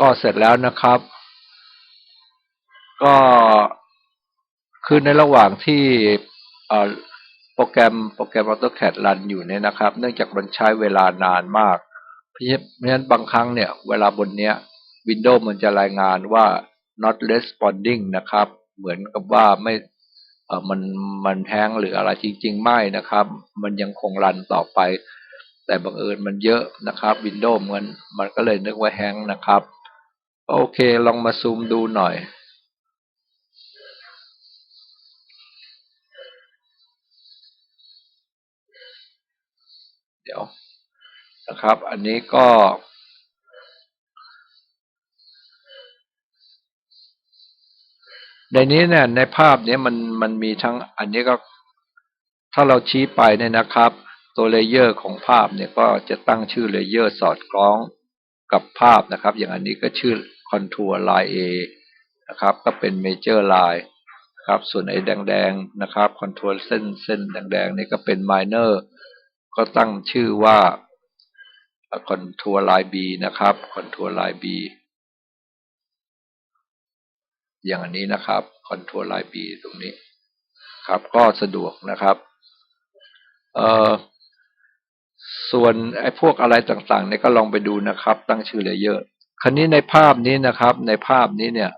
ก็เสร็จแล้วนะครับ ก็คือในระหว่างที่โปรแกรมโปรแกรม AutoCAD รันอยู่เนี่ยนะครับ เนื่องจากมันใช้เวลานานมาก เพราะฉะนั้นบางครั้งเนี่ย เวลาบนเนี้ย Windows มันจะรายงานว่า not responding นะครับ เหมือนกับว่าไม่เออมันมันแฮงหรืออะไรจริง ๆ ไม่นะครับ มันยังคงรันต่อไป แต่บังเอิญมันเยอะนะครับ Windows มันมันก็เลยนึกว่าแฮงนะครับ โอเค ลองมาซูมดูหน่อย เดี๋ยวนะครับ อันนี้ก็ ในนี้เนี่ยในภาพนี้มันมันมีทั้ง อันนี้ก็ถ้าเราชี้ไปเนี่ยนะครับ ตัวเลเยอร์ของภาพเนี่ยก็จะตั้งชื่อเลเยอร์สอดคล้องกับภาพนะครับ อย่างอันนี้ก็ชื่อ Contour Line A นะครับ ก็เป็น Major Line ครับ ส่วนไอ้แดงๆนะครับ Contour เส้นเส้นแดงๆนี่ก็เป็น Minor ก็ตั้งชื่อว่า Contour Line B นะครับ Contour Line B อย่างนี้นะครับ Contour Line B ตรงนี้ครับ ก็สะดวกนะครับเอ่อส่วนไอ้พวกอะไรต่างๆเนี่ยก็ลองไปดูนะครับ ตั้งชื่อเลเยอร์ คราวนี้ในภาพนี้นะครับ ในภาพนี้เนี่ย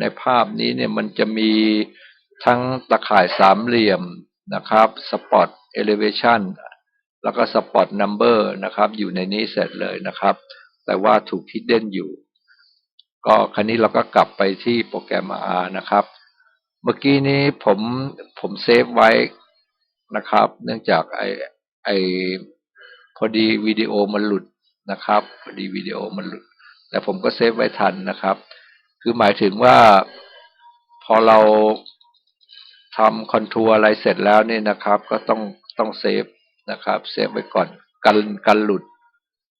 ในภาพนี้เนี่ยมันจะมีทั้งตะข่ายสามเหลี่ยมนะครับ Spot Elevation แล้วก็ Spot Number นะครับ อยู่ในนี้เสร็จเลยนะครับ แต่ว่าถูก hidden อยู่ ก็คราวนี้เราก็กลับไปที่โปรแกรม R นะครับ เมื่อกี้นี้ผมผมเซฟไว้นะครับ เนื่องจากไอไอพอดีวิดีโอมันหลุดนะครับ พอดีวิดีโอมันหลุด แต่ผมก็เซฟไว้ทันนะครับ คือหมายถึงว่าพอเราทำคอนทัวร์อะไรเสร็จแล้วเนี่ยนะครับ ก็ต้องต้องเซฟนะครับเซฟไว้ก่อนกันกันหลุด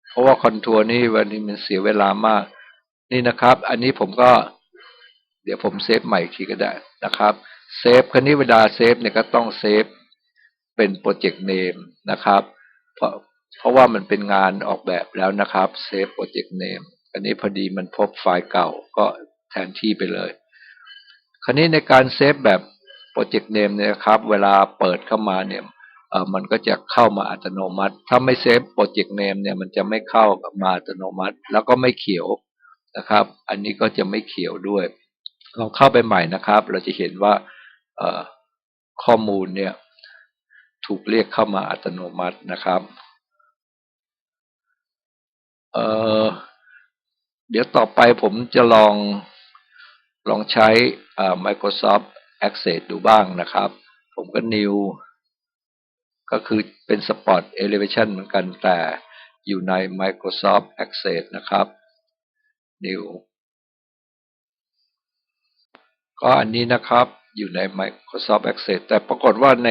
เพราะว่าคอนทัวร์นี่วันนี้มันเสียเวลามาก นี่นะครับ อันนี้ผมก็ เดี๋ยวผมเซฟใหม่อีกทีก็ได้นะครับเซฟคันนี้เวลาเซฟเนี่ยก็ต้องเซฟเป็นโปรเจกต์เนมนะครับ เพราะเพราะว่ามันเป็นงานออกแบบแล้วนะครับเซฟโปรเจกต์เนม อันนี้พอดีมันพบไฟล์เก่าก็แทนที่ไปเลย คราวนี้ในการเซฟแบบโปรเจกต์เนมเนี่ยครับ เวลาเปิดเข้ามาเนี่ยมันก็จะเข้ามาอัตโนมัติ ถ้าไม่เซฟโปรเจกต์เนมเนี่ยมันจะไม่เข้ามาอัตโนมัติ แล้วก็ไม่เขียวนะครับ อันนี้ก็จะไม่เขียวด้วยลองเข้าไปใหม่นะครับ เราจะเห็นว่าข้อมูลเนี่ยถูกเรียกเข้ามาอัตโนมัตินะครับ เอ่อ เดี๋ยวต่อไปผมจะลองลองใช้ Microsoft Access ดูบ้างนะครับ ผมก็ New ก็คือเป็น Spot Elevation เหมือนกันแต่อยู่ใน Microsoft Access นะครับ New ก็อันนี้นะครับอยู่ใน Microsoft Access แต่ปรากฏว่าใน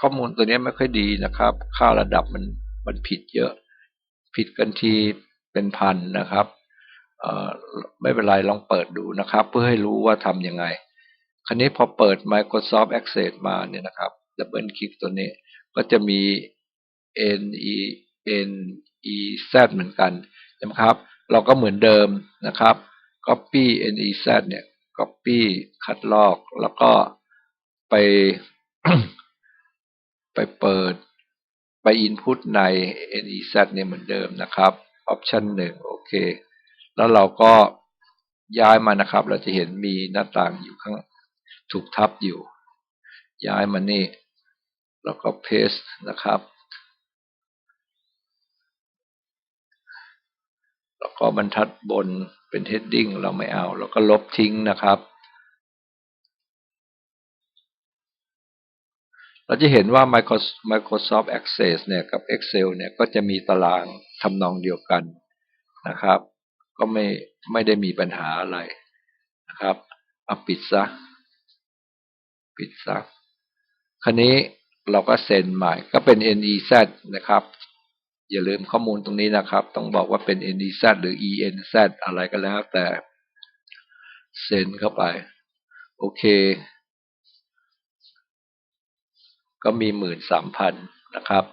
ข้อมูลตัวนี้ไม่ค่อยดีนะครับ ค่าระดับมันมันผิดเยอะ ผิดกันทีเป็นพันนะครับ ไม่เป็นไรลองเปิดดูนะครับ เพื่อให้รู้ว่าทำยังไง คราวนี้พอเปิด Microsoft Access มาเนี่ยนะครับดับเบิลคลิกตัวนี้ก็จะมี N E N E Z เหมือนกันนะครับ เราก็เหมือนเดิมนะครับ Copy N E Z เนี่ย Copy คัดลอกแล้วก็ไป ไปเปิดไป Input ใน NEZ เนี่ยเหมือนเดิมนะครับ Option หนึ่งโอเค แล้วเราก็ย้ายมานะครับ เราจะเห็นมีหน้าต่างอยู่ข้างถูกทับอยู่ ย้ายมานี่ แล้วก็ Paste นะครับ แล้วก็บรรทัดบนเป็น Heading เราไม่เอาแล้วก็ลบทิ้งนะครับ เราจะเห็นว่า Microsoft Access เนี่ยกับ Excel เนี่ยก็จะมีตารางทำนองเดียวกันนะครับ ก็ไม่ไม่ได้มีปัญหาอะไรนะครับเอาปิดซะปิดซะคราวนี้เราก็เซ็นใหม่ก็เป็น NEZ นะครับ อย่าลืมข้อมูลตรงนี้นะครับ ต้องบอกว่าเป็น NEZ หรือ ENZ อะไรก็แล้วแต่เซ็นเข้าไป โอเค ก็มีหมื่นสามพันนะครับ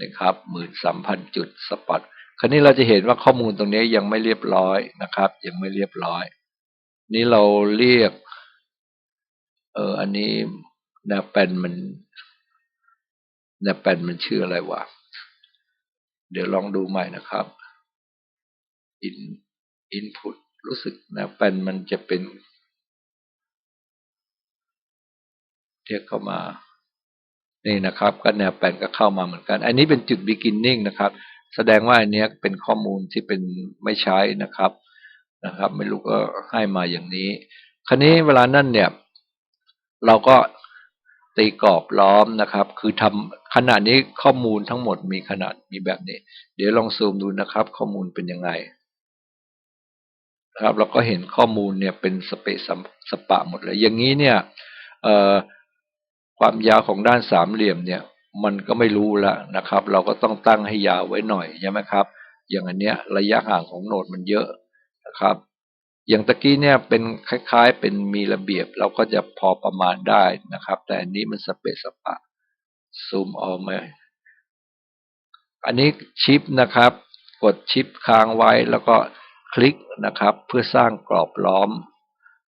นะครับหมื่นสามพันจุดสปอต คราวนี้เราจะเห็นว่าข้อมูลตรงนี้ยังไม่เรียบร้อยนะครับ ยังไม่เรียบร้อย นี่เราเรียก เอออันนี้แนวแปนมันแนวแปนมันชื่ออะไรวะเดี๋ยวลองดูใหม่นะครับ in input รู้สึกแนวแปนมันจะเป็นเรียกเข้ามา นี่นะครับ ก็แนวแปนก็เข้ามาเหมือนกัน อันนี้เป็นจุด beginning นะครับ แสดงว่าอันนี้เป็นข้อมูลที่เป็นไม่ใช้นะครับนะครับ ไม่รู้ก็ให้มาอย่างนี้ คราวนี้เวลานั่นเนี่ย เราก็ตีกรอบล้อมนะครับ คือทำขนาดนี้ข้อมูลทั้งหมดมีขนาดมีแบบนี้ เดี๋ยวลองซูมดูนะครับ ข้อมูลเป็นยังไงครับเราก็เห็นข้อมูลเนี่ยเป็นสเปซสปะหมดเลย อย่างนี้เนี่ยความยาวของด้านสามเหลี่ยมเนี่ย มันก็ไม่รู้แล้วนะครับ เราก็ต้องตั้งให้ยาวไว้หน่อยใช่ไหมครับ อย่างอันเนี้ยระยะห่างของโนดมันเยอะนะครับ อย่างตะกี้เนี่ยเป็นคล้ายๆ เป็นมีระเบียบเราก็จะพอประมาณได้นะครับ แต่อันนี้มันสเปซสปะซูมออกมาอันนี้ชิปนะครับ กดชิปค้างไว้แล้วก็คลิกนะครับ เพื่อสร้างกรอบล้อม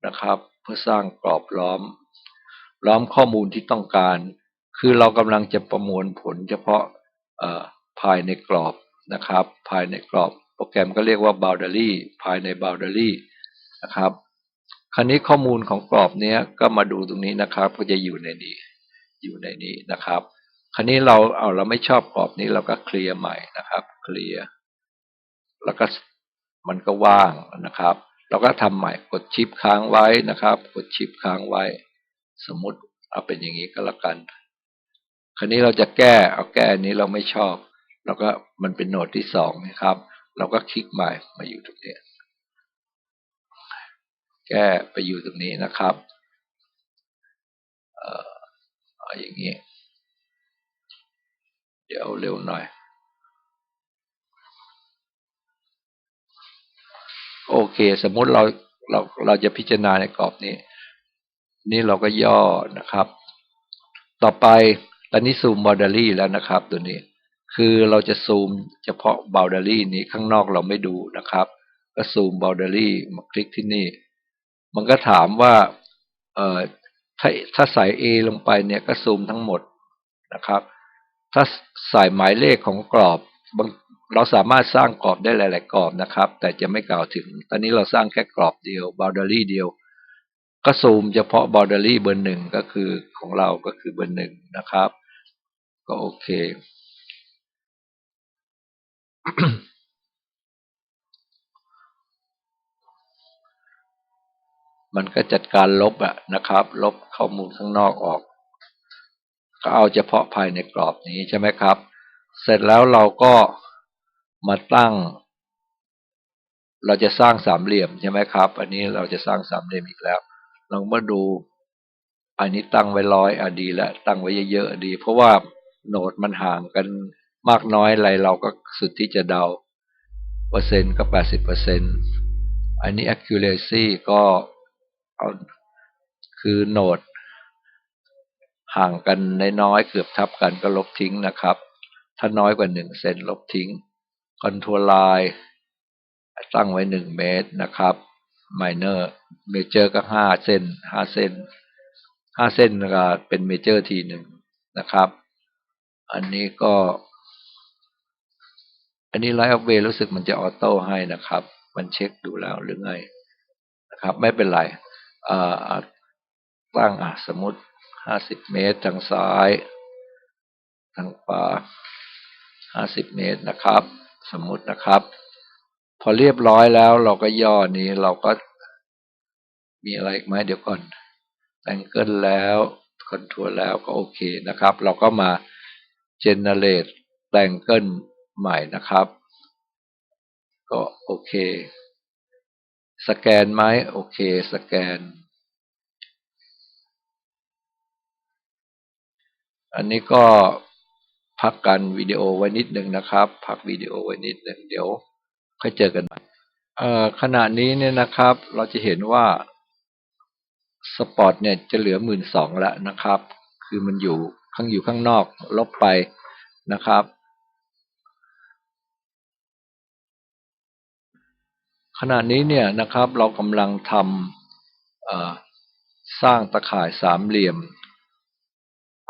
นะครับ เพื่อสร้างกรอบล้อม ล้อมข้อมูลที่ต้องการ คือเรากำลังจะประมวลผลเฉพาะภายในกรอบนะครับ ภายในกรอบ โปรแกรมก็เรียกว่า boundary ภายใน boundary นะครับ คราวนี้ข้อมูลของกรอบนี้ก็มาดูตรงนี้นะครับ ก็จะอยู่ในนี้ อยู่ในนี้นะครับ คราวนี้เราเอาเราไม่ชอบกรอบนี้เราก็เคลียร์ใหม่นะครับ เคลียร์แล้วก็มันก็ว่างนะครับ เราก็ทำใหม่กดชิปค้างไว้นะครับ กดชิปค้างไว้ สมมติเอาเป็นอย่างนี้ก็แล้วกัน คราวนี้เราจะแก้เอาแก้นี้เราไม่ชอบ เราก็มันเป็นโหนดที่สองนะครับ เราก็คลิกใหม่มาอยู่ตรงนี้ แก้ไปอยู่ตรงนี้นะครับ เอ่ออาอย่างนี้ เดี๋ยวเร็วหน่อย โอเค สมมุติเราเราเราจะพิจารณาในกรอบนี้ นี่เราก็ย่อนะครับ ต่อไป ตอนนี้ซูมบอร์ดารี่แล้วนะครับตัวนี้ คือเราจะซูมเฉพาะบอร์ดารี่นี้ข้างนอกเราไม่ดูนะครับ ก็ซูมบอร์ดารี่มาคลิกที่นี่ มันก็ถามว่าเอ่อถ้าถ้าใส่ A ลงไปเนี่ยก็ซูมทั้งหมดนะครับ ถ้าใส่หมายเลขของกรอบบางเราสามารถสร้างกรอบได้หลาย ๆ กรอบนะครับ แต่จะไม่กล่าวถึง ตอนนี้เราสร้างแค่กรอบเดียว boundary เดียว ก็ซูมเฉพาะ boundary เบอร์หนึ่งก็คือของเราก็คือเบอร์หนึ่งนะครับ ก็โอเค มันก็จัดการลบอะนะครับ ลบข้อมูลข้างนอกออก ก็เอาเฉพาะภายในกรอบนี้ใช่ไหมครับ เสร็จแล้วเราก็มาตั้ง เราจะสร้างสามเหลี่ยมใช่ไหมครับ อันนี้เราจะสร้างสามเหลี่ยมอีกแล้ว ลองมาดู อันนี้ตั้งไว้ร้อยอดีแล้วตั้งไว้เยอะๆดี เพราะว่าโหนดมันห่างกันมากน้อยอะไรเราก็สุดที่จะเดา เปอร์เซ็นต์ก็แปดสิบเปอร์เซ็นต์อันนี้ accuracy ก็เอาคือโหนด ห่างกันนน้อยเกือบทับกันก็ลบทิ้งนะครับ ถ้าน้อยกว่าหนึ่งเซนลบทิ้งคอนโทร์ไลน์ตั้งไว้หนึ่งเมตรนะครับ ไมเนอร์เมเจอร์ก็ห้าเส้นห้าเส้นห้าเส้นก็เป็นเมเจอร์ทีหนึ่งนะครับ อันนี้ก็ อันนี้ไลท์ออฟเวรู้สึกมันจะออโต้ให้นะครับ มันเช็คดูแล้วหรือไงนะครับ ไม่เป็นไรตั้งอะสมมติห้าสิบเมตรทางซ้าย ทางขวาห้าสิบเมตรนะครับ สมมตินะครับ พอเรียบร้อยแล้วเราก็ย่อนี้เราก็มีอะไรอีกไหมเดี๋ยวก่อนแต่งเกิลแล้วคอนทัวร์แล้วก็โอเคนะครับ เราก็มา generate แต่งเกิลใหม่นะครับ ก็โอเค สแกนไหมโอเค สแกน อันนี้ก็พักกันวิดีโอไว้นิดหนึ่งนะครับ พักวิดีโอไว้นิดหนึ่งเดี๋ยว ค่อยเจอกันใหม่ขณะนี้เนี่ยนะครับ เราจะเห็นว่าสปอร์ตเนี่ยจะเหลือหมื่นสองแล้วนะครับ คือมันอยู่ข้างอยู่ข้างนอกลบไปนะครับ ขณะนี้เนี่ยนะครับเรากำลังทำสร้างตะข่ายสามเหลี่ยม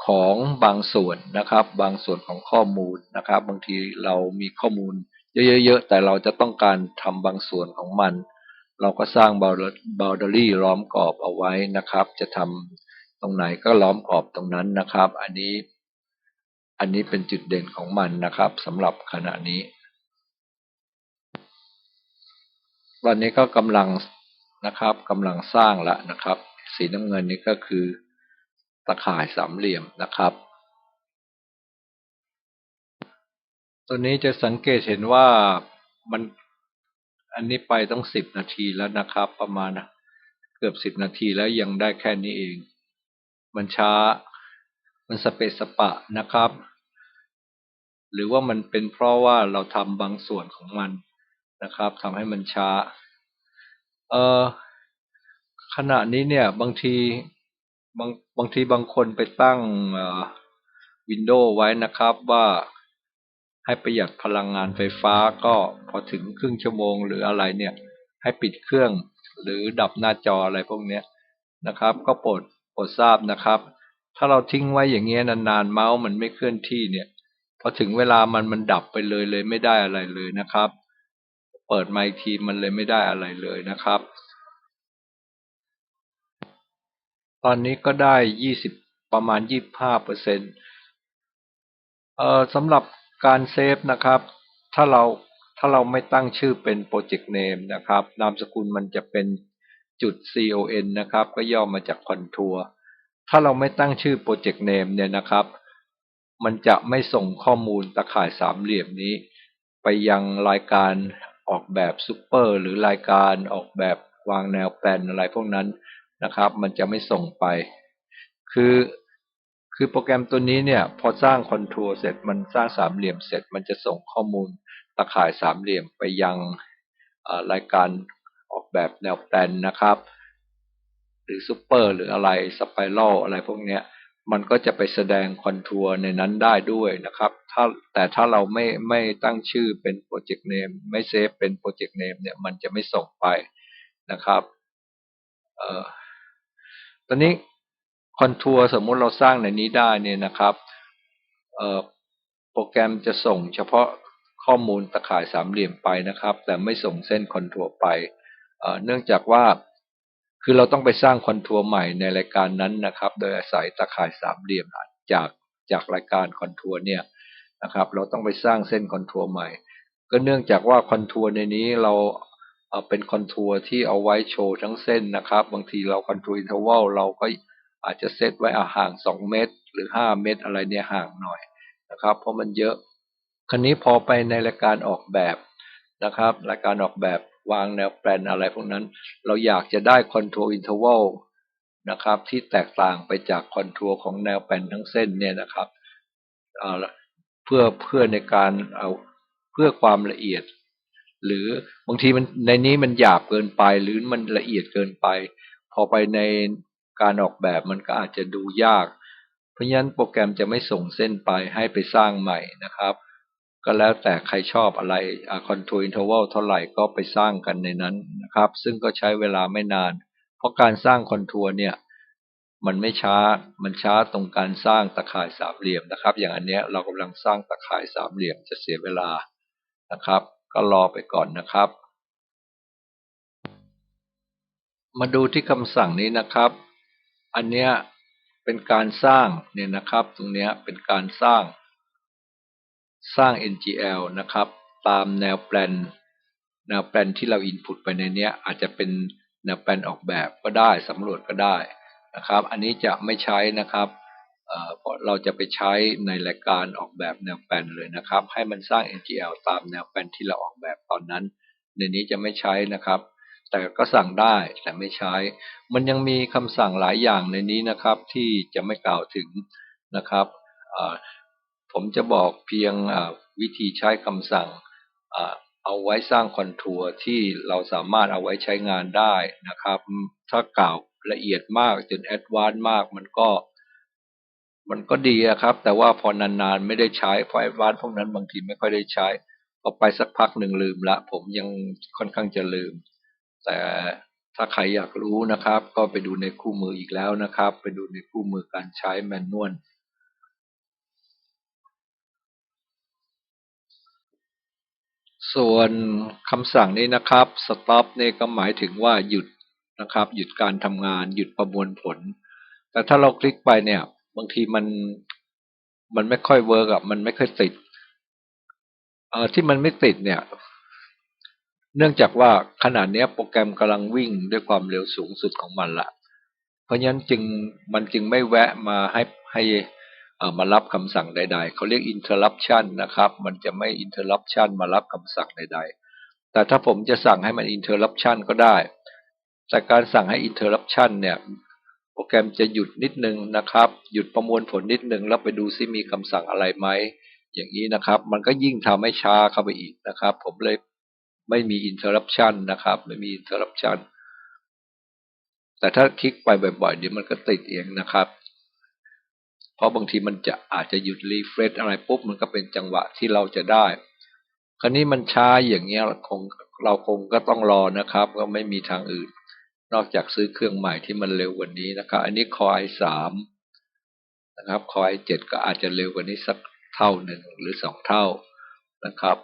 ของบางส่วนนะครับ บางส่วนของข้อมูลนะครับ บางทีเรามีข้อมูล เยอะๆแต่เราจะต้องการทำบางส่วนของมัน เราก็สร้างบ o า d a r y ล้อมกรอบเอาไว้นะครับ จะทำตรงไหนก็ล้อมกรอบตรงนั้นนะครับ อันนี้ อันนี้เป็นจุดเด่นของมันนะครับสำหรับขณะนี้ตอนนี้ก็กำลังนะครับกำลังสร้างล้วนะครับ สีน้ำเงินนี้ก็คือตะข่ายสามเหลี่ยมนะครับ ตัวนี้จะสังเกตเห็นว่ามันอันนี้ไปต้องสิบนาทีแล้วนะครับ ประมาณเกือบสิบนาทีแล้วยังได้แค่นี้เอง มันช้า มันสเปสปะนะครับ หรือว่ามันเป็นเพราะว่าเราทำบางส่วนของมันนะครับทำให้มันช้า เออขณะนี้เนี่ยบางทีบางบางทีบางคนไปตั้งวินโดว์ไว้นะครับว่า ให้ประหยัดพลังงานไฟฟ้าก็พอถึงครึ่งชั่วโมงหรืออะไรเนี่ย ให้ปิดเครื่องหรือดับหน้าจออะไรพวกนี้นะครับ ก็โปรดโปรดทราบนะครับ ถ้าเราทิ้งไว้อย่างเงี้ยนานๆเมาส์มันไม่เคลื่อนที่เนี่ย พอถึงเวลามันมันดับไปเลยเลยไม่ได้อะไรเลยนะครับ เปิดไมค์ทีมันเลยไม่ได้อะไรเลยนะครับ ตอนนี้ก็ได้ยี่สิบประมาณยี่บห้าเปอร์เซ็นต์เอ่อสำหรับ การเซฟนะครับ ถ้าเราถ้าเราไม่ตั้งชื่อเป็น Project Name นะครับ นามสกุลมันจะเป็นจุด con นะครับ ก็ย่อมาจากคอนทัวร์ถ้าเราไม่ตั้งชื่อ Project Name เนี่ยนะครับ มันจะไม่ส่งข้อมูลตะข่ายสามเหลี่ยมนี้ ไปยังรายการออกแบบซูเปอร์หรือรายการออกแบบวางแนวแปลนอะไรพวกนั้นนะครับ มันจะไม่ส่งไป คือ คือโปรแกรมตัวนี้เนี่ยพอสร้างคอนทัวร์เสร็จมันสร้างสามเหลี่ยมเสร็จ มันจะส่งข้อมูลตะข่ายสามเหลี่ยมไปยังรายการออกแบบแนวแปลนนะครับ หรือซูเปอร์หรืออะไรสไปรัลอะไรพวกเนี้ยมันก็จะไปแสดงคอนทัวร์ในนั้นได้ด้วยนะครับ ถ้าแต่ถ้าเราไม่ไม่ตั้งชื่อเป็นโปรเจกต์เนมไม่เซฟเป็นโปรเจกต์เนมเนี่ยมันจะไม่ส่งไปนะครับเอ่อตอนนี้ คอนทัวร์สมมุติเราสร้างในนี้ได้เนี่ยนะครับโปรแกรมจะส่งเฉพาะข้อมูลตะข่ายสามเหลี่ยมไปนะครับ แต่ไม่ส่งเส้นคอนทัวร์ไปเนื่องจากว่าคือเราต้องไปสร้างคอนทัวร์ใหม่ในรายการนั้นนะครับ โดยอาศัยตะข่ายสามเหลี่ยมจากจากรายการคอนทัวร์เนี่ยนะครับ เราต้องไปสร้างเส้นคอนทัวร์ใหม่ ก็เนื่องจากว่าคอนทัวร์ในนี้เราเป็นคอนทัวร์ที่เอาไว้โชว์ทั้งเส้นนะครับ บางทีเราคอนทัวร์อินเทอร์วัลเราก็ อาจจะเซตไว้อาห่างสองเมตร หรือห้าเมตรอะไรเนี่ยห่างหน่อยนะครับ เพราะมันเยอะคันนี้พอไปในรายการออกแบบนะครับรายการออกแบบวางแนวแปลนอะไรพวกนั้น เราอยากจะได้คอนทัวร์อินเทอร์วัลนะครับ ที่แตกต่างไปจากคอนทัวร์ของแนวแปลนทั้งเส้นเนี่ยนะครับเพื่อเพื่อในการเอาเพื่อความละเอียด หรือบางทีมันในนี้มันหยาบเกินไปหรือมันละเอียดเกินไป พอไปใน การออกแบบมันก็อาจจะดูยาก เพราะฉะนั้นโปรแกรมจะไม่ส่งเส้นไปให้ไปสร้างใหม่นะครับ ก็แล้วแต่ใครชอบอะไรคอนโทรลอินเทอร์วัลเท่าไหร่ก็ไปสร้างกันในนั้นนะครับ ซึ่งก็ใช้เวลาไม่นาน เพราะการสร้างคอนทัวร์เนี่ยมันไม่ช้า มันช้าตรงการสร้างตะข่ายสามเหลี่ยมนะครับ อย่างอันเนี้ยเรากำลังสร้างตะข่ายสามเหลี่ยมจะเสียเวลานะครับ ก็รอไปก่อนนะครับ มาดูที่คำสั่งนี้นะครับ อันเนี้ยเป็นการสร้างเนี่ยนะครับ ตรงเนี้ยเป็นการสร้าง สร้าง NGL นะครับ ตามแนวแปลนแนวแปลนที่เราอินพุตไปในเนี้ย อาจจะเป็นแนวแปลนออกแบบก็ได้สำรวจก็ได้นะครับ อันนี้จะไม่ใช้นะครับเพราะเราจะไปใช้ในรายการออกแบบแนวแปลนเลยนะครับ ให้มันสร้าง NGL ตามแนวแปลนที่เราออกแบบตอนนั้น ในนี้จะไม่ใช้นะครับ แต่ก็สั่งได้แต่ไม่ใช้ มันยังมีคำสั่งหลายอย่างในนี้นะครับ ที่จะไม่กล่าวถึงนะครับ ผมจะบอกเพียงวิธีใช้คำสั่งเอาไว้สร้างคอนทัวร์ที่เราสามารถเอาไว้ใช้งานได้นะครับ ถ้ากล่าวละเอียดมากจนแอดวานซ์มากมันก็ มันก็ดีครับ แต่ว่าพอนานๆไม่ได้ใช้ไฟวานพวกนั้นบางทีไม่ค่อยได้ใช้พอไปสักพักหนึ่งลืมละ ผมยังค่อนข้างจะลืม แต่ถ้าใครอยากรู้นะครับ ก็ไปดูในคู่มืออีกแล้วนะครับ ไปดูในคู่มือการใช้แมนนวลส่วนคำสั่งนี้นะครับ stop นี่ก็หมายถึงว่าหยุดนะครับ หยุดการทำงาน หยุดประมวลผล แต่ถ้าเราคลิกไปเนี่ย บางทีมันมันไม่ค่อยเวิร์กอะมันไม่ค่อยติดเอ่อที่มันไม่ติดเนี่ย เนื่องจากว่าขนาดนี้โปรแกรมกำลังวิ่งด้วยความเร็วสูงสุดของมันละเพราะฉะนั้นจึงมันจึงไม่แวะมาให้ให้มารับคำสั่งใด ๆ เขาเรียก interruption นะครับ มันจะไม่ interruption มารับคำสั่งใด ๆ แต่ถ้าผมจะสั่งให้มัน interruption ก็ได้ แต่การสั่งให้ interruption เนี่ย โปรแกรมจะหยุดนิดนึงนะครับ หยุดประมวลผลนิดนึง แล้วไปดูซิมีคำสั่งอะไรไหม อย่างนี้นะครับ มันก็ยิ่งทำให้ช้าเข้าไปอีกนะครับ ผมเลย ไม่มี interruption นนะครับ ไม่มี interruption แต่ถ้าคลิกไปบ่อยๆเดี๋ยวมันก็ติดเองนะครับ เพราะบางทีมันจะอาจจะหยุดรีเฟรชอะไรปุ๊บมันก็เป็นจังหวะที่เราจะได้ คราวนี้มันช้าอย่างเงี้ยคงเราคงก็ต้องรอนะครับ ก็ไม่มีทางอื่น นอกจากซื้อเครื่องใหม่ที่มันเร็วกว่านี้นะครับ อันนี้คอยสามนะครับคอยเจ็ดก็อาจจะเร็วกว่านี้สักเท่าหนึ่งหรือสองเท่านะครับ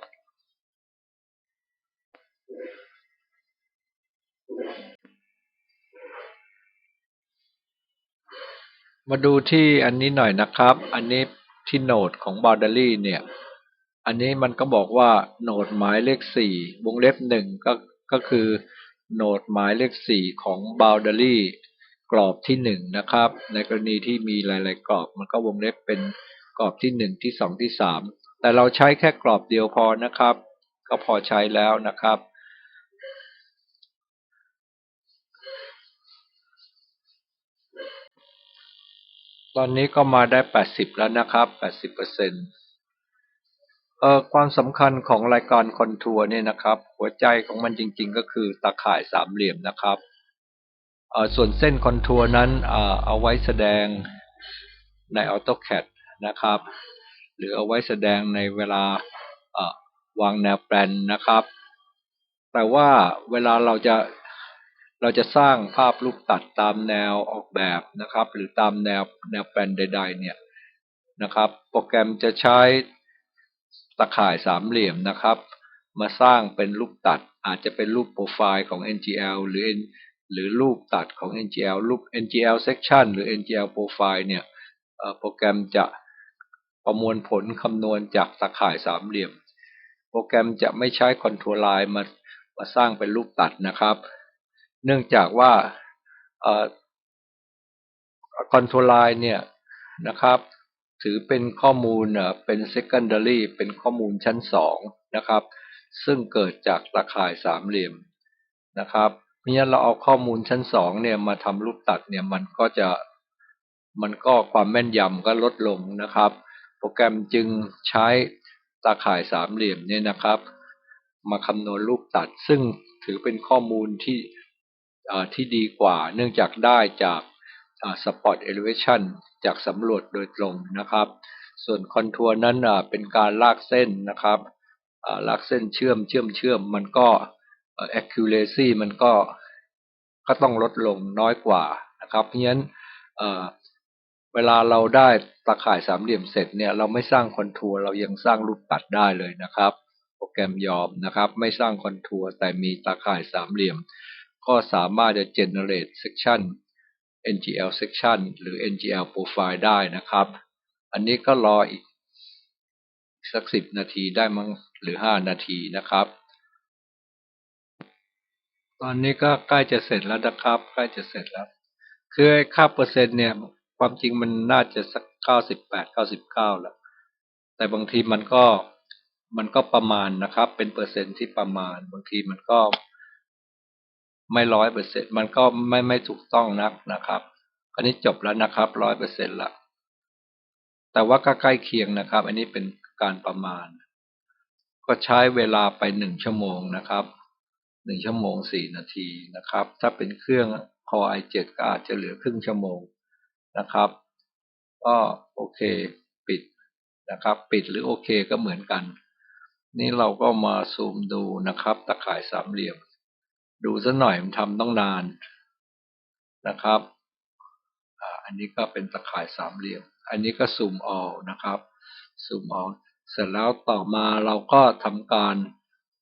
มาดูที่อันนี้หน่อยนะครับ อันนี้ที่โหนดของ boundary เนี่ย อันนี้มันก็บอกว่าโหนดหมายเลขสี่วงเล็บหนึ่งก็ก็คือโหนดหมายเลขสี่ของ boundary กรอบที่หนึ่งนะครับ ในกรณีที่มีหลาย ๆ กรอบมันก็วงเล็บเป็นกรอบที่หนึ่งที่สองที่สามแต่เราใช้แค่กรอบเดียวพอนะครับ ก็พอใช้แล้วนะครับ ตอนนี้ก็มาได้แปดสิบแล้วนะครับแปดสิบเปอร์เซ็นต์เอ่อความสำคัญของรายการคอนทัวร์เนี่ยนะครับ หัวใจของมันจริง ๆ ก็คือตาข่ายสามเหลี่ยมนะครับเอ่อส่วนเส้นคอนทัวร์นั้นเอ่อเอาไว้แสดงใน AutoCAD นะครับ หรือเอาไว้แสดงในเวลาเอ่อวางแนวแปลนนะครับ แต่ว่าเวลาเราจะ เราจะสร้างภาพรูปตัดตามแนวออกแบบนะครับ หรือตามแนวแนวแปลนใด ๆ เนี่ยนะครับ โปรแกรมจะใช้ตะข่ายสามเหลี่ยมนะครับ มาสร้างเป็นรูปตัดอาจจะเป็นรูปโปรไฟล์ของ NGL หรือ หรือรูปตัดของ NGL รูป NGL section หรือ NGL profile เนี่ยโปรแกรมจะประมวลผลคำนวณจากตะข่ายสามเหลี่ยม โปรแกรมจะไม่ใช้ control line มามาสร้างเป็นรูปตัดนะครับ เนื่องจากว่าคอนโทรลไลน์เนี่ยนะครับ ถือเป็นข้อมูลเป็น secondary เป็นข้อมูลชั้นสองนะครับ ซึ่งเกิดจากตาข่ายสามเหลี่ยมนะครับเพราะฉะนั้นเราเอาข้อมูลชั้นสองเนี่ยมาทำรูปตัดเนี่ยมันก็จะมันก็ความแม่นยำก็ลดลงนะครับ โปรแกรมจึงใช้ตาข่ายสามเหลี่ยมเนี่ยนะครับ มาคำนวณรูปตัด ซึ่งถือเป็นข้อมูลที่ ที่ดีกว่าเนื่องจากได้จาก Spot Elevation จากสำรวจโดยตรงนะครับ ส่วนคอนทัวร์นั้นเป็นการลากเส้นนะครับลากเส้นเชื่อมเชื่อมเชื่อมมันก็ accuracy มันก็ก็ต้องลดลงน้อยกว่านะครับเพราะฉะนั้นเวลาเราได้ตาข่ายสามเหลี่ยมเสร็จเนี่ยเราไม่สร้างคอนทัวร์เรายังสร้างรูปตัดได้เลยนะครับ โปรแกรมยอมนะครับ ไม่สร้างคอนทัวร์แต่มีตาข่ายสามเหลี่ยม ก็สามารถจะ generate section ngl section หรือ ngl profile ได้นะครับ อันนี้ก็รออีกสักสิบนาทีได้มั้งหรือห้านาทีนะครับ ตอนนี้ก็ใกล้จะเสร็จแล้วนะครับ ใกล้จะเสร็จแล้ว คือค่าเปอร์เซ็นต์เนี่ย ความจริงมันน่าจะสักเก้าสิบแปดเก้าสิบเก้าแล้ว แต่บางทีมันก็มันก็ประมาณนะครับ เป็นเปอร์เซ็นต์ที่ประมาณ บางทีมันก็ ไม่ร้อยเปอร์เซ็นมันก็ไม่ไม่ถูกต้องนักนะครับอันนี้จบแล้วนะครับร้อยเปอร์เซ็นละแต่ว่าก็ใกล้เคียงนะครับ อันนี้เป็นการประมาณ ก็ใช้เวลาไปหนึ่งชั่วโมงนะครับหนึ่งชั่วโมงสี่นาทีนะครับ ถ้าเป็นเครื่อง Core i7 ก็อาจจะเหลือครึ่งชั่วโมงนะครับ ก็โอเคปิดนะครับ ปิดหรือโอเคก็เหมือนกัน นี่เราก็มาซูมดูนะครับ ตะข่ายสามเหลี่ยม ดูสัหน่อยมันทำต้องนานนะครับอันนี้ก็เป็นตะข่ายสามเหลี่ยม อันนี้ก็ซูมออกนะครับซูมออกเสร็จแล้วต่อมาเราก็ทำการ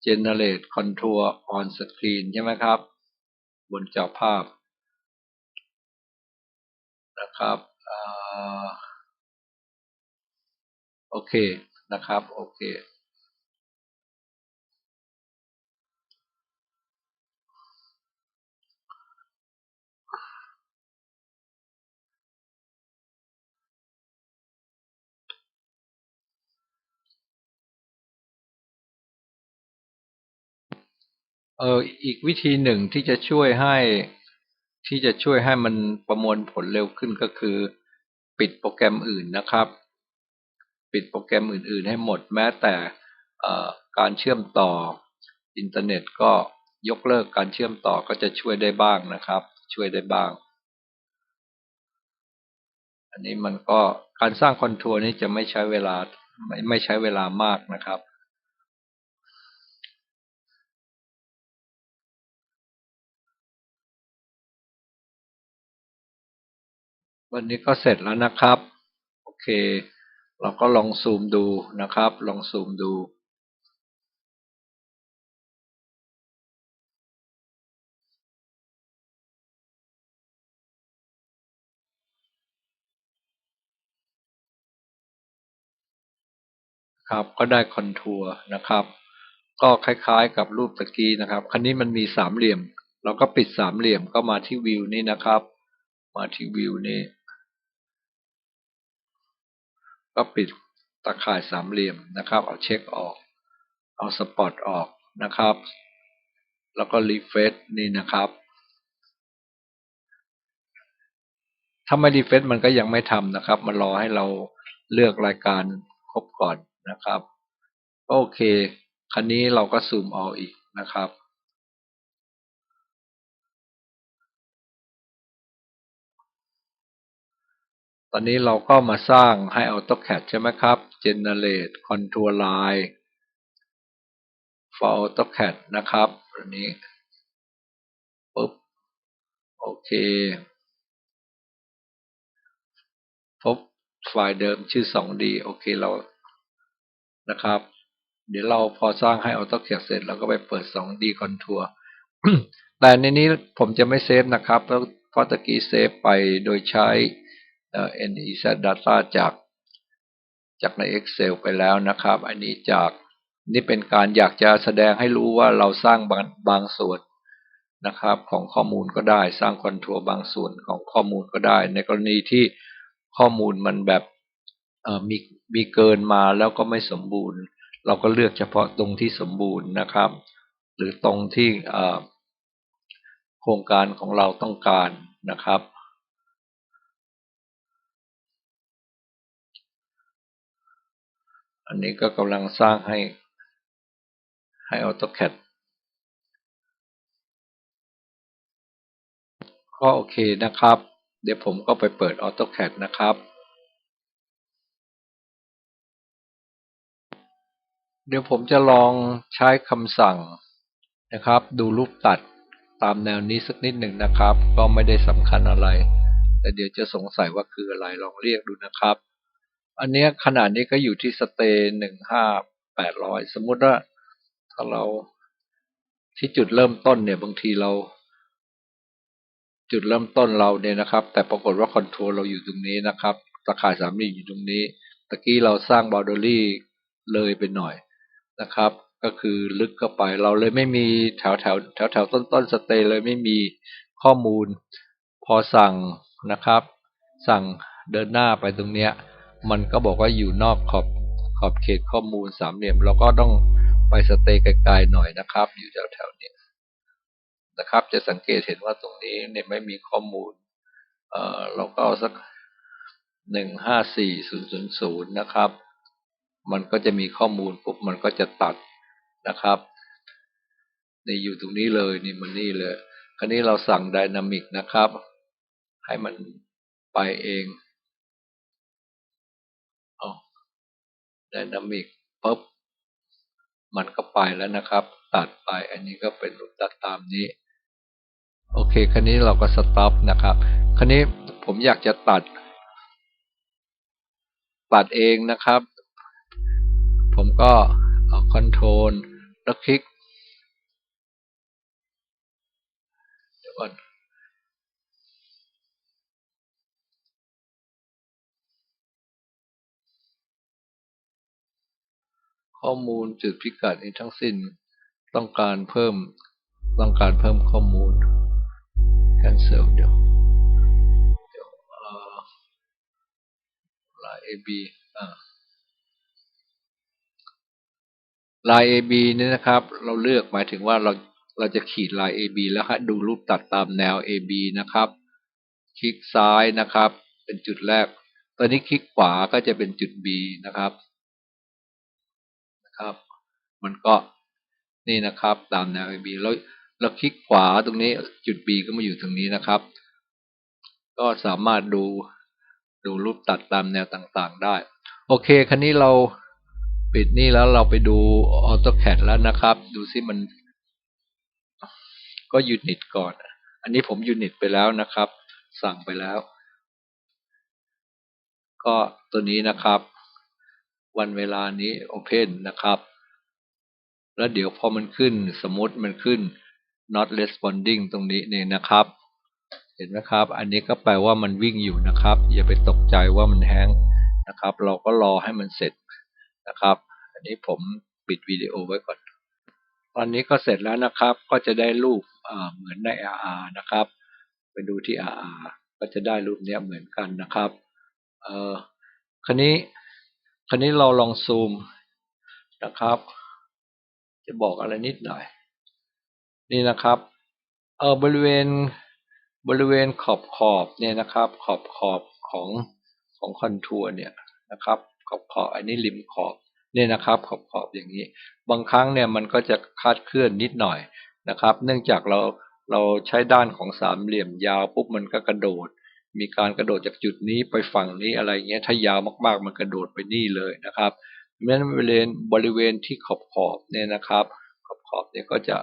generate contour on screen ใช่ไหมครับ บนจอภาพนะครับโอเคนะครับ โอเค เอออีกวิธีหนึ่งที่จะช่วยให้ที่จะช่วยให้มันประมวลผลเร็วขึ้นก็คือ ปิดโปรแกรมอื่นนะครับ ปิดโปรแกรมอื่น ๆ ให้หมดแม้แต่การเชื่อมต่ออินเทอร์เน็ตก็ยกเลิกการเชื่อมต่อก็จะช่วยได้บ้างนะครับ ช่วยได้บ้าง อันนี้มันก็การสร้างคอนทัวร์นี้จะไม่ใช้เวลาไม่ไม่ใช้เวลามากนะครับ วันนี้ก็เสร็จแล้วนะครับ โอเค เราก็ลองซูมดูนะครับ ลองซูมดู ครับ ก็ได้คอนทัวร์นะครับ ก็คล้ายๆกับรูปตะกี้นะครับ คันนี้มันมีสามเหลี่ยม เราก็ปิดสามเหลี่ยมก็มาที่วิวนี่นะครับ มาที่วิวนี่ ก็ปิดตะข่ายสามเหลี่ยมนะครับ เอาเช็คออก เอาสปอตออกนะครับ แล้วก็รีเฟซนี่นะครับ ถ้าไม่รีเฟซมันก็ยังไม่ทำนะครับ มันรอให้เราเลือกรายการครบก่อนนะครับ โอเค คันนี้เราก็ซูมเอาอีกนะครับ ตอนนี้เราก็มาสร้างให้ AutoCAD ใช่ไหมครับ Generate Contour Line for AutoCAD นะครับอันนี้ปุ๊บโอเคพบไฟล์เดิมชื่อ 2D โอเคเรานะครับ เดี๋ยวเราพอสร้างให้ AutoCAD เสร็จเราก็ไปเปิด 2D Contour แต่ในนี้ผมจะไม่เซฟนะครับ เพราะตะกี้เซฟไปโดยใช้ NEZ Data จากจากใน Excel ไปแล้วนะครับ อันนี้จากนี่เป็นการอยากจะแสดงให้รู้ว่าเราสร้างบางบางส่วนนะครับ ของข้อมูลก็ได้สร้างคอนทัวร์บางส่วนของข้อมูลก็ได้ ในกรณีที่ข้อมูลมันแบบมีมีเกินมาแล้วก็ไม่สมบูรณ์ เราก็เลือกเฉพาะตรงที่สมบูรณ์นะครับ หรือตรงที่โครงการของเราต้องการนะครับ อันนี้ก็กำลังสร้างให้ให้ AutoCAD ก็โอเคนะครับ เดี๋ยวผมก็ไปเปิด AutoCAD นะครับ เดี๋ยวผมจะลองใช้คำสั่งนะครับ ดูรูปตัดตามแนวนี้สักนิดหนึ่งนะครับ ก็ไม่ได้สำคัญอะไร แต่เดี๋ยวจะสงสัยว่าคืออะไรลองเรียกดูนะครับ อันเนี้ยขนาดนี้ก็อยู่ที่สเตย์หนึ่งห้าแปดร้อยสมมุติว่าถ้าเราที่จุดเริ่มต้นเนี่ยบางทีเรา จุดเริ่มต้นเราเนี่ยนะครับ แต่ปรากฏว่าคอนโทรลเราอยู่ตรงนี้นะครับตะข่ายสามเหลี่ยมอยู่ตรงนี้ตะกี้เราสร้างบอดเดอรี่เลยไปหน่อยนะครับ ก็คือลึกเข้าไปเราเลยไม่มีแถวแถวแถวแถวต้นต้นสเตย์เลยไม่มีข้อมูล พอสั่งนะครับ สั่งเดินหน้าไปตรงเนี้ย มันก็บอกว่าอยู่นอกขอบขอบเขตข้อมูลสามเหลี่ยม เราก็ต้องไปสเตย์ไกลๆหน่อยนะครับ อยู่แถวๆนี้นะครับ จะสังเกตเห็นว่าตรงนี้เนี่ยไม่มีข้อมูล เอ่อเราก็เอาสักหนึ่งห้าสี่ศูนย์ศูนย์ศูนย์นะครับ มันก็จะมีข้อมูลปุ๊บมันก็จะตัดนะครับนี่อยู่ตรงนี้เลยนี่มันนี่เลย คราวนี้เราสั่งดินามิกนะครับ ให้มันไปเอง ไดนามิกปุ๊บมันก็ไปแล้วนะครับ ตัดไปอันนี้ก็เป็นรูปตัดตามนี้ โอเคคันนี้เราก็สต็อปนะครับคันนี้ผมอยากจะตัด ตัดเองนะครับ ผมก็เอาคอนโทรลแล้วคลิกเดี๋ยวก่อน ข้อมูลจุดพิกัดนี้ทั้งสิ้น ต้องการเพิ่มต้องการเพิ่มข้อมูล cancel เดี๋ยวเดี๋ยวลาย AB อ่าลาย AB นี่นะครับ เราเลือกหมายถึงว่าเราเราจะขีดลาย AB แล้วฮะดูรูปตัดตามแนว AB นะครับ คลิกซ้ายนะครับ เป็นจุดแรก ตอนนี้คลิกขวาก็จะเป็นจุด B นะครับ นะครับ มันก็นี่นะครับ ตามแนว AB แล้วเราคลิกขวาตรงนี้จุด B ก็มาอยู่ตรงนี้นะครับ ก็สามารถดูดูรูปตัดตามแนวต่างๆได้ โอเคคันนี้เราปิดนี่แล้วเราไปดู AutoCAD แล้วนะครับ ดูซิมัน ก็ยูนิตก่อน อันนี้ผมยูนิตไปแล้วนะครับ สั่งไปแล้ว ก็ตัวนี้นะครับ วันเวลานี้ Open นนะครับ แล้วเดี๋ยวพอมันขึ้นสมมติมันขึ้น not responding ตรงนี้เนี่ยนะครับ เห็นไหมครับ อันนี้ก็แปลว่ามันวิ่งอยู่นะครับ อย่าไปตกใจว่ามันแฮงนะครับ เราก็รอให้มันเสร็จนะครับ อันนี้ผมปิดวิดีโอไว้ก่อน ตอนนี้ก็เสร็จแล้วนะครับ ก็จะได้รูปเหมือนใน RR นะครับ ไปดูที่ RR ก็จะได้รูปนี้เหมือนกันนะครับ เออคันนี้ คันนี้เราลองซูมนะครับ จะบอกอะไรนิดหน่อย นี่นะครับ เออบริเวณบริเวณขอบขอบเนี่ยนะครับ ขอบขอบของของคอนทัวร์เนี่ยนะครับ ขอบขอบอันนี้ริมขอบเนี่ยนะครับ ขอบขอบอย่างนี้ บางครั้งเนี่ยมันก็จะคาดเคลื่อนนิดหน่อยนะครับ เนื่องจากเราเราใช้ด้านของสามเหลี่ยมยาวปุ๊บมันก็กระโดด มีการกระโดดจากจุดนี้ไปฝั่งนี้อะไรเงี้ยถ้ายาวมากๆ มันกระโดดไปนี่เลยนะครับเพราะฉะนั้นบริเวณบริเวณที่ขอบขอบเนี่ยนะครับ ขอบขอบเนี่ยก็จะ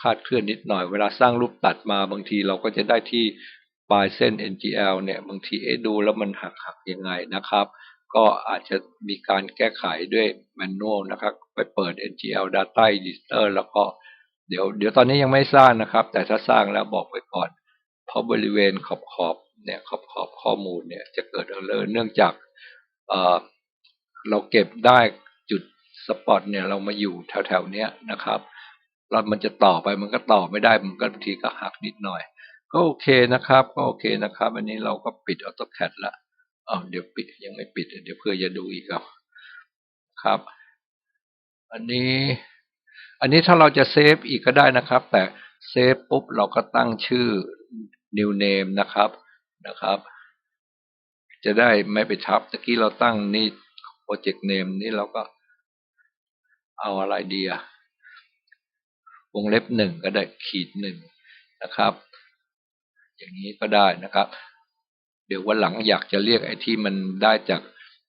คาดเคลื่อนนิดหน่อยเวลาสร้างรูปตัดมาบางทีเราก็จะได้ที่ปลายเส้น NGL เนี่ยบางทีเอ๊ดูแล้วมันหักหักยังไงนะครับ ก็อาจจะมีการแก้ไขด้วยแมนนวลนะครับ ไปเปิด NGL Data Editor แล้วก็เดี๋ยวเดี๋ยวตอนนี้ยังไม่สร้างนะครับ แต่ถ้าสร้างแล้วบอกไว้ก่อน เพราะบริเวณขอบขอบ เนี่ยขอบขอบข้อมูลเนี่ยจะเกิดเออร์เนื่องจากเเราเก็บได้จุดสปอตเนี่ยเรามาอยู่แถวแถวเนี้ยนะครับเรามันจะต่อไปมันก็ต่อไม่ได้มันก็บางทีก็หักนิดหน่อย ก็โอเคนะครับ ก็โอเคนะครับ อันนี้เราก็ปิด AutoCAD ละอ๋อเดี๋ยวปิดยังไม่ปิด เดี๋ยวเพื่อจะดูอีกครับครับ อันนี้ อันนี้ถ้าเราจะเซฟอีกก็ได้นะครับ แต่เซฟปุ๊บเราก็ตั้งชื่อ new name นะครับ นะครับ จะได้ไม่ไปทับตะกี้เราตั้งนี่ project name นี่เราก็เอาอะไรเดีอะวงเล็บหนึ่งก็ได้ขีดหนึ่งนะครับ อย่างนี้ก็ได้นะครับ เดี๋ยววันหลังอยากจะเรียกไอ้ที่มันได้จาก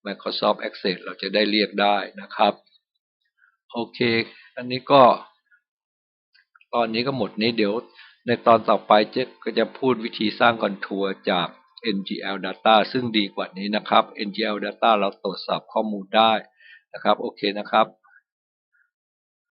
Microsoft Access เราจะได้เรียกได้นะครับ โอเค อันนี้ก็ ตอนนี้ก็หมดนี้เดี๋ยว ในตอนต่อไปเจ๊ก็จะพูดวิธีสร้างคอนทัวร์จาก NGL Data ซึ่งดีกว่านี้นะครับ NGL Data เราตรวจสอบข้อมูลได้นะครับ โอเคนะครับ